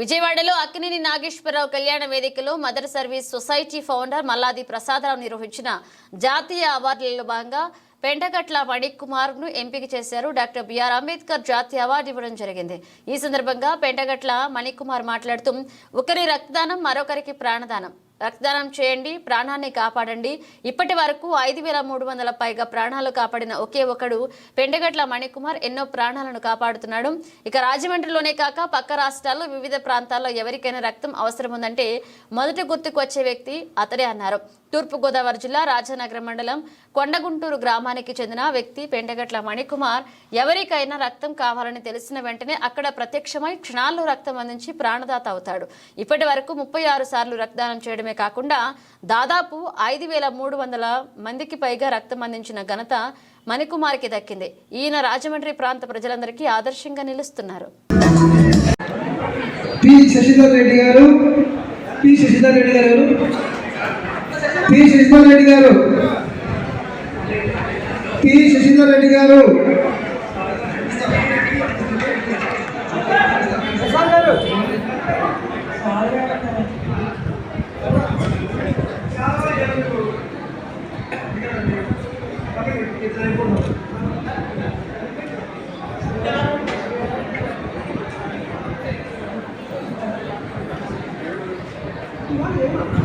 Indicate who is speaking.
Speaker 1: విజయవాడలో అక్కినేని నాగేశ్వరరావు కళ్యాణ వేదికలో mother service society founder Malladi Prasada Rao నిర్వహించిన జాతీయ అవార్డులలో భాగంగా పెంటగట్ల మణిక్ కుమార్ను ఎంపిక చేశారు. డాక్టర్ బిఆర్ అంబేద్కర్ జాతీయ అవార్డు ఇవ్వడం జరిగింది. ఈ సందర్భంగా పెంటగట్ల మణిక్ కుమార్ మాట్లాడుతూ ఒకరి రక్తదానం మరొకరికి ప్రాణదానం. రక్తదానం చేయండి ప్రాణాన్ని కాపాడండి. ఇప్పటి వరకు ఐదు వేల మూడు వందల పైగా ప్రాణాలు కాపాడిన ఒకే ఒకడు పెండగట్ల మణికుమార్ ఎన్నో ప్రాణాలను కాపాడుతున్నాడు. ఇక రాజమండ్రిలోనే కాక పక్క రాష్ట్రాల్లో వివిధ ప్రాంతాల్లో ఎవరికైనా రక్తం అవసరం ఉందంటే మొదటి గుర్తుకు వచ్చే వ్యక్తి అతడే అన్నారు. తూర్పుగోదావరి జిల్లా రాజానగరం మండలం కొండగుంటూరు గ్రామానికి చెందిన వ్యక్తి పెండగట్ల మణికుమార్ ఎవరికైనా రక్తం కావాలని తెలిసిన వెంటనే అక్కడ ప్రత్యక్షమై క్షణాల్లో రక్తం అందించి ప్రాణదాత అవుతాడు. ఇప్పటి వరకు ముప్పై ఆరు సార్లు రక్తదానం చేయడమే కాకుండా దాదాపు ఐదు వేల మూడు వందల మందికి పైగా రక్తం అందించిన ఘనత మణికుమార్కి దక్కింది. ఈయన రాజమండ్రి ప్రాంత ప్రజలందరికీ ఆదర్శంగా నిలుస్తున్నారు.
Speaker 2: పి శశిధర్ రెడ్డి గారు పి శశిధర్ రెడ్డి గారు. పి సుశీందర్ రెడ్డి గారు. టి శశిధర్ రెడ్డి గారు.